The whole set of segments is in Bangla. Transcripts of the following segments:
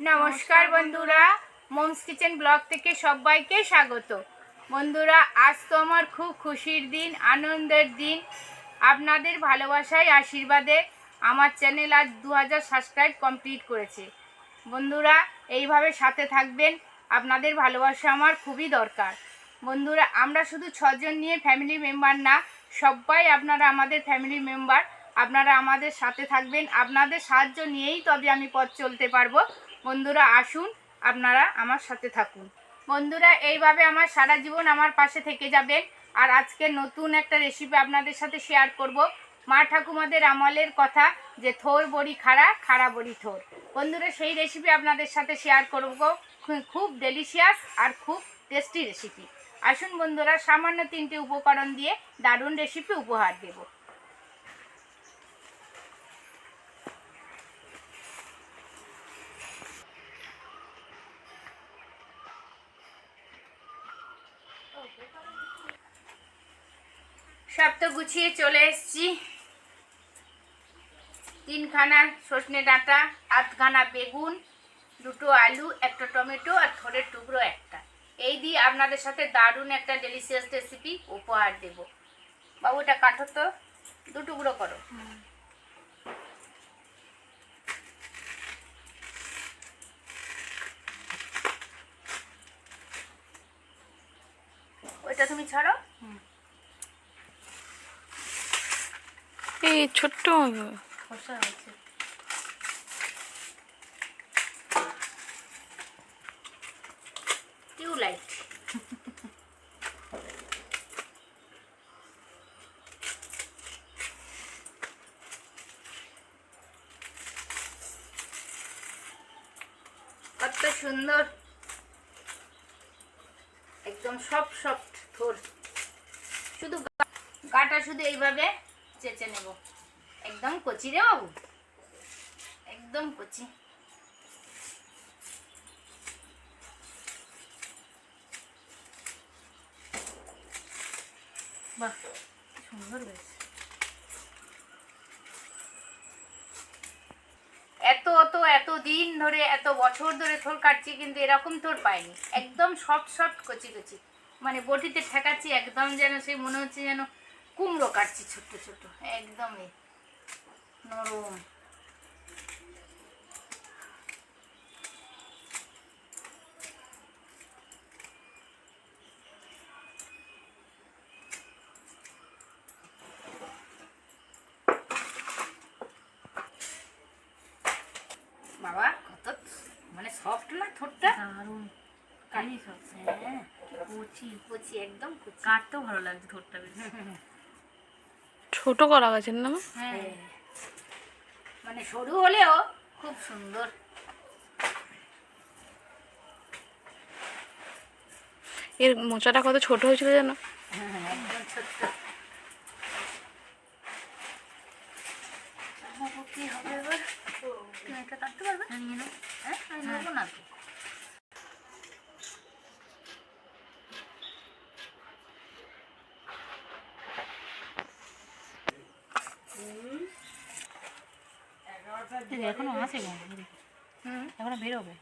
নমস্কার বন্ধুরা, মোমস কিচেন ব্লগ থেকে সবাইকে স্বাগত। বন্ধুরা, আজ তো আমার খুব খুশির দিন, আনন্দের দিন। আপনাদের ভালোবাসায়, আশীর্বাদে আমার চ্যানেল আজ দু হাজার সাবস্ক্রাইব কমপ্লিট করেছে। বন্ধুরা, এইভাবে সাথে থাকবেন, আপনাদের ভালোবাসা আমার খুবই দরকার। বন্ধুরা, আমরা শুধু ছজন নিয়ে ফ্যামিলি মেম্বার না, সবাই আপনারা আমাদের ফ্যামিলি মেম্বার আপনারা আমাদের সাথে থাকবেন, আপনাদের সাহায্য নিয়েই তবে আমি পথ চলতে পারব। বন্ধুরা আসুন, আপনারা আমার সাথে থাকুন। বন্ধুরা, এইভাবে আমার সারা জীবন আমার পাশে থেকে যাবেন। আর আজকে নতুন একটা রেসিপি আপনাদের সাথে শেয়ার করব। মা ঠাকুমাদের আমলের কথা, যে থোর বড়ি খাড়া খাড়া বড়ি থোর। বন্ধুরা, সেই রেসিপি আপনাদের সাথে শেয়ার করব। খুব ডেলিশিয়াস আর খুব টেস্টি রেসিপি আসুন বন্ধুরা, সামান্য তিনটি উপকরণ দিয়ে দারুণ রেসিপি উপহার দেব। গুছিয়ে চলে এসেছি। তিনখানা সজনে ডাঁটা, আধখানা বেগুন, দুটো আলু, একটা টমেটো আর থোড়ের টুকরো একটা। এই দিয়ে আপনাদের সাথে দারুণ একটা ডেলিশিয়াস রেসিপি উপহার দেব। বাবু, এটা কাটো তো, দু টুকরো করো। ওইটা তুমি ছাড়ো? এই ছোট্ট খসা আছে কত সুন্দর। একদম সফট সফট থোর। শুধু গাটা শুধু এইভাবে চেঁচে নেব। একদম কচি রে বাবু। একদম কচি। বাহ সুন্দর এত, অত, এত দিন ধরে, এত বছর ধরে থোর কাটছি, কিন্তু এরকম থোর পাইনি। একদম সফট সফট কচি কচি। মানে বটিতে ঠেকাচ্ছি, একদম যেন সেই মনে হচ্ছে যেন কুমড়ো কাটছি ছোট্ট ছোট্ট। একদমই। নরম। বাবা কত মানে সফট না ঠোঁটটা? দারুণ। কাটি সব হ্যাঁ। কচি। কচি একদম কচি। কাটতেও ভালো লাগছে ঠোঁটটা বেশ। ছোট করা গেছে না মা? হ্যাঁ। হ্যাঁ। মানে সরু হলেও খুব সুন্দর। এর মোচাটা কত ছোট হয়েছিল জানো হ্যাঁ, কি হবে এবার। তুমি এটা কাটতে পারবে? হ্যাঁ, নিয়ে নাও। হ্যাঁ আমি নেব না তো এই যে এখনও আছে এখনও বেরোবে।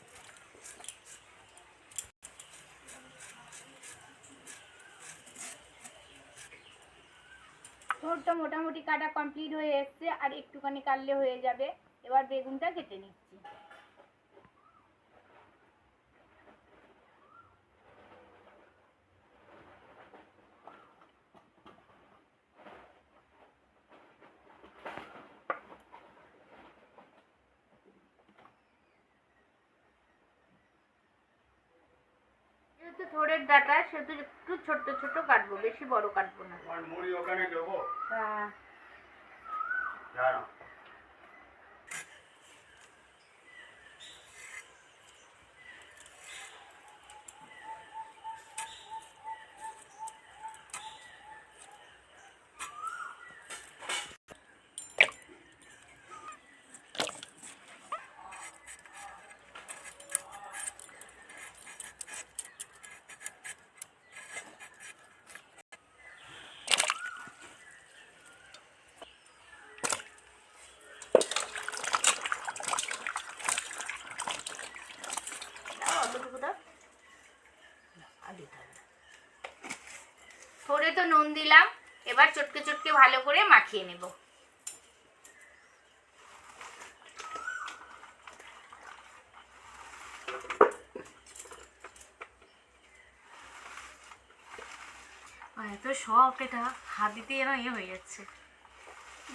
ঠোঁটটা মোটামুটি কাটা কমপ্লিট হয়ে এসছে আর একটুখানি কাটলে হয়ে যাবে। এবার বেগুনটা কেটে নিচ্ছি। যেহেতু থোড়ের ডাটা সেহেতু একটু ছোট ছোট কাটবো বেশি বড় কাটবো না। মুড়ি ওখানে দেবো? হ্যাঁ। নুন দিলাম। এবার চটকে চটকে ভালো করে মাখিয়ে নেব। এত সফট এটা হাত দিতে যেন ইয়ে হয়ে যাচ্ছে।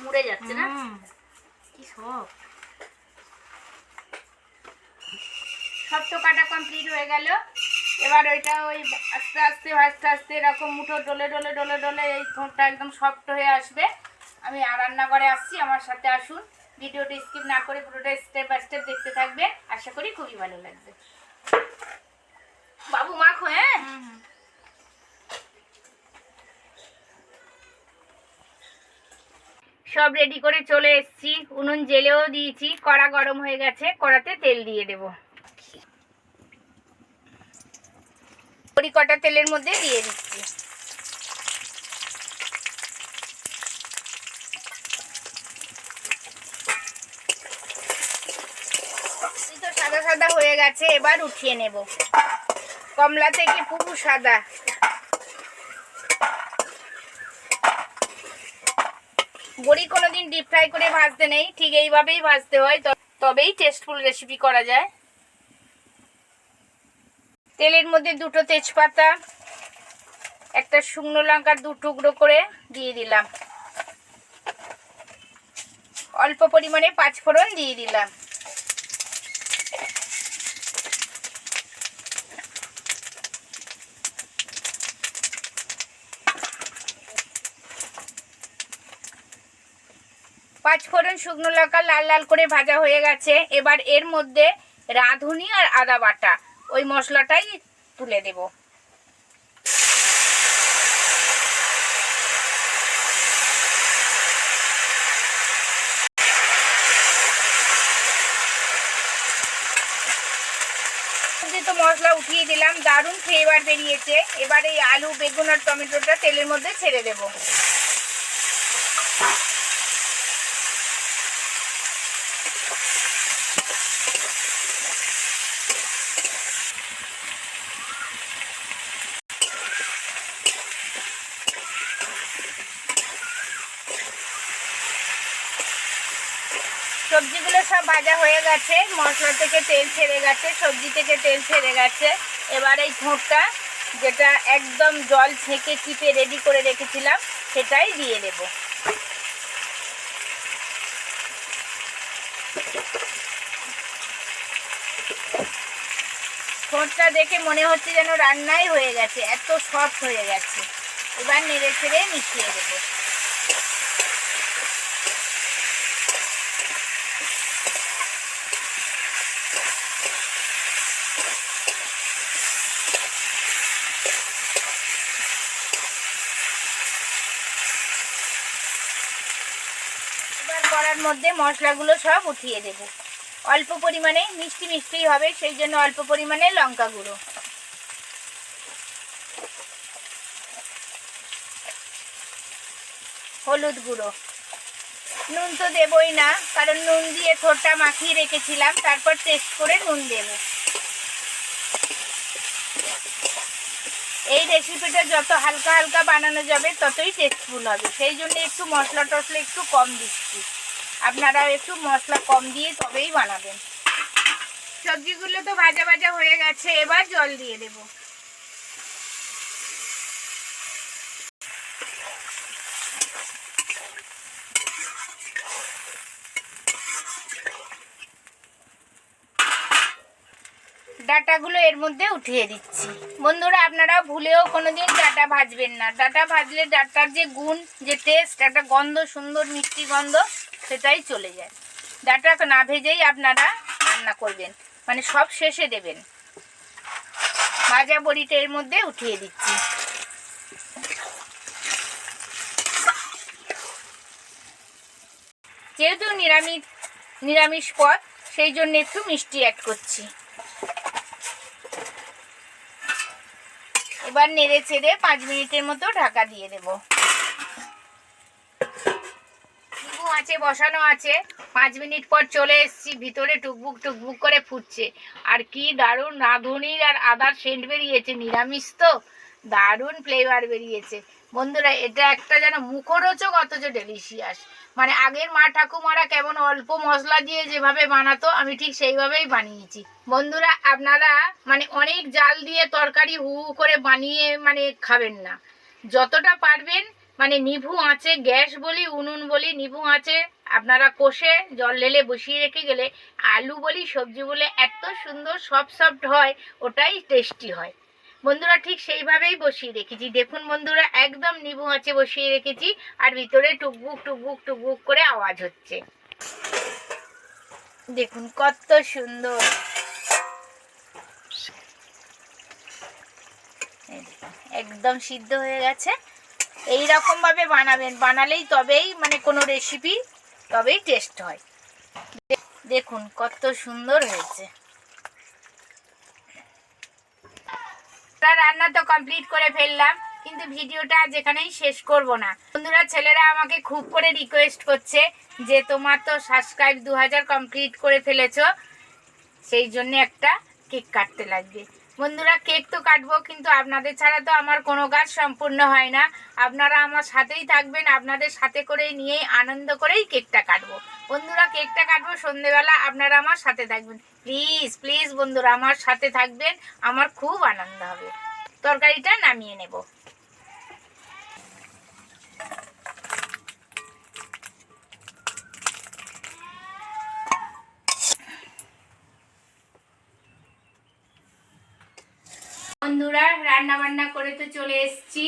মুড়ে যাচ্ছে না? কি সফট সব তো কাটা কমপ্লিট হয়ে গেল। এবার ওইটা ওই আস্তে আস্তে আস্তে আস্তে এরকম মুঠো ডলে ডলে ডলে ডলে এই ঠোঁটটা একদম সফট হয়ে আসবে। আমি আর রান্নাঘরে আসছি আমার সাথে আসুন। ভিডিওটা স্কিপ না করে পুরোটা স্টেপ বাই স্টেপ দেখতে থাকবেন। আশা করি খুবই ভালো লাগবে। বাবু মাখো হ্যাঁ? সব রেডি করে চলে এসেছি। উনুন জেলেও দিয়েছি কড়া গরম হয়ে গেছে কড়াতে তেল দিয়ে দেব। কড়ি কটা তেলের মধ্যে দিয়ে দিচ্ছি। সাদা সাদা হয়ে গেছে, এবার উঠিয়ে নেব। কমলা থেকে পুরো সাদা? বড়ি কোনোদিন ডিপ ফ্রাই করে ভাজতে নেই, ঠিক এইভাবেই ভাজতে হয় তবেই টেস্টফুল রেসিপি করা যায়। তেলের মধ্যে দুটো তেজপাতা, একটা শুকনো লঙ্কার দু টুকরো করে দিয়ে দিলাম। অল্প পরিমাণে পাঁচ ফোড়ন দিয়ে দিলাম। পাঁচ ফোড়ন শুকনো লঙ্কা লাল লাল করে ভাজা হয়ে গেছে। এবার এর মধ্যে রাঁধুনি আর আদা বাটা। ওই মশলাটাই তুলে দেব। তো মশলা উঠিয়ে দিলাম, দারুণ ফ্লেভার বেরিয়েছে। এবার এই আলু, বেগুন আর টমেটোটা তেলের মধ্যে ছেড়ে দেবো। সবজিগুলো সব ভাজা হয়ে গেছে। মশলা থেকে তেল ছেড়ে গেছে, সবজি থেকে তেল ছেড়ে গেছে। এবার এই ঠোঁটটা যেটা একদম জল ছেঁকে চিপে রেডি করে রেখেছিলাম, সেটাই দিয়ে দেব। ঠোঁটটা দেখে মনে হচ্ছে যেন রান্নাই হয়ে গেছে, এত সফট হয়ে গেছে। এবার নেড়ে ছেড়ে মিশিয়ে দেবো। কড়ার মধ্যে মশলাগুলো সব উঠিয়ে দেব। অল্প পরিমাণে, মিষ্টি মিষ্টি হবে, সেই জন্য অল্প পরিমাণে লঙ্কা গুঁড়ো। হলুদ গুঁড়ো। নুন তো দেবই না, কারণ নুন দিয়ে থোরটা মাখিয়ে রেখেছিলাম, তারপর টেস্ট করে নুন দেব। এই রেসিপিটা যত হালকা হালকা বানানো যাবে, ততই টেস্টফুল হবে। সেই জন্য একটু মশলা টশলা একটু কম দিচ্ছি। আপনারাও একটু মশলা কম দিয়ে তবেই বানাবেন। সবজিগুলো তো ভাজা ভাজা হয়ে গেছে, এবার জল দিয়ে দেব। ডাটাগুলো এর মধ্যে উঠিয়ে দিচ্ছি। বন্ধুরা আপনারা ভুলেও কোনোদিন ডাটা ভাজবেন না। ডাটা ভাজলে ডাটার যে গুণ, যে টেস্ট একটা গন্ধ, সুন্দর মিষ্টি গন্ধ সেটাই চলে যায়। ডাটা না ভেজেই আপনারা রান্না করবেন। মানে সব শেষে দেবেন। ভাজা বড়িটা এর মধ্যে উঠিয়ে দিচ্ছি। যেহেতু নিরামিষ নিরামিষ পদ, সেই জন্য একটু মিষ্টি অ্যাড করছি। এবার নেড়ে ছেড়ে পাঁচ মিনিটের মতো ঢাকা দিয়ে দেব দিব। আছে, বসানো আছে। পাঁচ মিনিট পর চলে এসেছি, ভিতরে টুকবুক টুকবুক করে ফুটছে। আর কি দারুণ রাঁধুনির আর আদার সেন্ট বেরিয়েছে, নিরামিষ তো? দারুণ ফ্লেভার বেরিয়েছে। বন্ধুরা, এটা একটা যেন মুখরোচক, অথচ ডেলিশিয়াস মানে আগের মা ঠাকুমারা কেমন অল্প মশলা দিয়ে যেভাবে বানাতো, আমি ঠিক সেইভাবেই বানিয়েছি। বন্ধুরা, আপনারা মানে অনেক জাল দিয়ে তরকারি হু হু করে বানিয়ে মানে খাবেন না। যতটা পারবেন মানে নিভু আঁচে, গ্যাস বলি, উনুন বলি, নিভু আঁচে, আপনারা কষে জল ঢেলে বসিয়ে রেখে গেলে আলু বলি, সবজি বলে এত সুন্দর সফট সফট হয়, ওটাই টেস্টি হয়। বন্ধুরা ঠিক সেইভাবেই বসিয়ে রেখেছি। দেখুন বন্ধুরা, একদম নিভু আঁচে বসিয়ে রেখেছি আর ভিতরে টুকবুক টুকবুক টুকবুক করে আওয়াজ হচ্ছে। দেখুন কত সুন্দর। একদম সিদ্ধ হয়ে গেছে। এই রকম ভাবে বানাবেন। বানালেই তবেই মানে কোনো রেসিপি তবেই টেস্ট হয়। দেখুন কত সুন্দর হয়েছে। রান্না তো কমপ্লিট করে ফেললাম, কিন্তু ভিডিওটা যেখানেই শেষ করব না। বন্ধুরা, ছেলেরা আমাকে খুব করে রিকোয়েস্ট করছে যে তোমার তো সাবস্ক্রাইব দু হাজার কমপ্লিট করে ফেলেছো, সেই জন্য একটা কেক কাটতে লাগবে। বন্ধুরা, কেক তো কাটবো, কিন্তু আপনাদের ছাড়া তো আমার কোনো কাজ সম্পূর্ণ হয় না। আপনারা আমার সাথেই থাকবেন, আপনাদের সাথে করেই নিয়েই আনন্দ করেই কেকটা কাটবো। বন্ধুরা, কেকটা কাটবো সন্ধেবেলা, আপনারা আমার সাথে থাকবেন। প্লিজ প্লিজ বন্ধুরা, আমার সাথে থাকবেন, আমার খুব আনন্দ হবে। তরকারিটা নামিয়ে নেব। বন্ধুরা রান্না বান্না করে তো চলে এসেছি।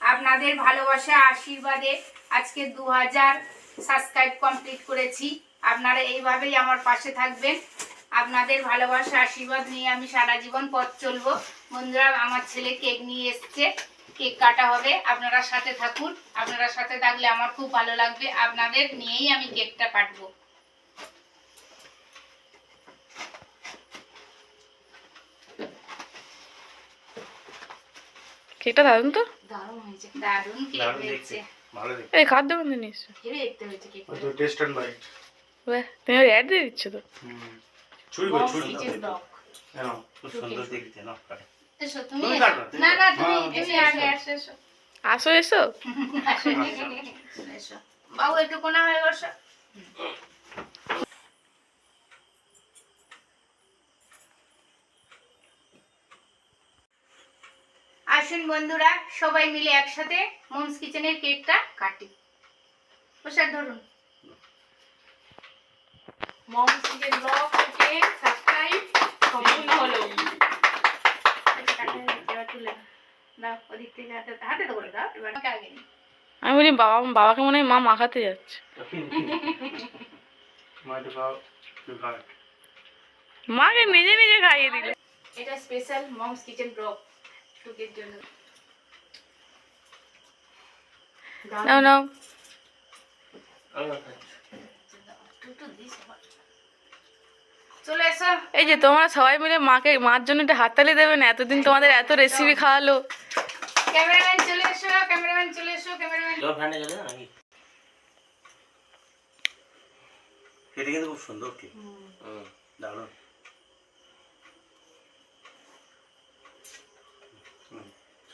আপনাদের ভালোবাসা, আশীর্বাদে আজকে দু হাজার সাবস্ক্রাইব কমপ্লিট করেছি। আপনারা এইভাবেই আমার পাশে থাকবেন। আপনাদের ভালোবাসা, আশীর্বাদ নিয়ে আমি সারা জীবন পথ চলবো। বন্ধুরা, আমার ছেলে কেক নিয়ে এসছে। কেক কাটা হবে। আপনারা সাথে থাকুন। আপনারা সাথে থাকলে আমার খুব ভালো লাগবে। আপনাদের নিয়েই আমি কেকটা কাটবো। কেকটা দারুণ তো? দারুণ হয়েছে দারুণ কেক হয়েছে। ভালো দেখতে। এই খাদ্য বন্ধু হেভি দেখতে হয়েছে কেক তো টেস্ট অ্যান্ড বাইট তুমি ওই অ্যাড দিয়ে দিচ্ছ তো? ছুরি ছুরি হ্যাঁ খুব সুন্দর দেখতে না এসো তুমি না না তুমি হ্যাঁ, তুমি আগে আসো এসো। আসো এসো। আসো, এসো। বাবু একটু কোনা হয়ে বসো। আসুন বন্ধুরা সবাই মিলে একসাথে মোমস কিচেনের কেকটা কাটি। প্রসাদ ধরুন। মম চিকেন ব্লক থেকে সাবস্ক্রাইব সম্পূর্ণ হলো আগে নিই। আমি বলি বাবা বাবাকে মনে হয় মা মাখাতে যাচ্ছে। মাকে নিজে নিজে খাইয়ে দিল। এটা স্পেশাল মমস কিচেন ব্লক টুকের জন্য নাও নাও। চলে এই যে তোমরা সবাই মিলে মাকে মার জন্য একটা হাততালি দেবে না? এতদিন তোমাদের এত রেসিপি খাওয়ালো। ক্যামেরাম্যান চলে এসো ক্যামেরাম্যান চলে এসো ক্যামেরাম্যান। জল ফ্যানে গেলে নাকি? এটা কিন্তু খুব সুন্দর কি দারুণ।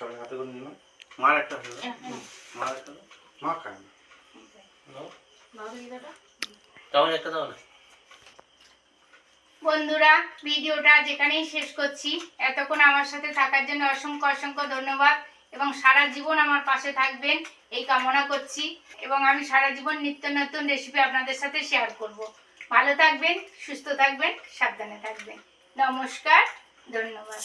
সবাই হাতে করে নিলাম। মার একটা হলো। মার একটা মা খায় না। একটা দাও বন্ধুরা ভিডিওটা যেখানেই শেষ করছি। এতক্ষণ আমার সাথে থাকার জন্য অসংখ্য অসংখ্য ধন্যবাদ এবং সারা জীবন আমার পাশে থাকবেন এই কামনা করছি এবং আমি সারা জীবন নিত্য নতুন রেসিপি আপনাদের সাথে শেয়ার করব। ভালো থাকবেন সুস্থ থাকবেন সাবধানে থাকবেন। নমস্কার ধন্যবাদ।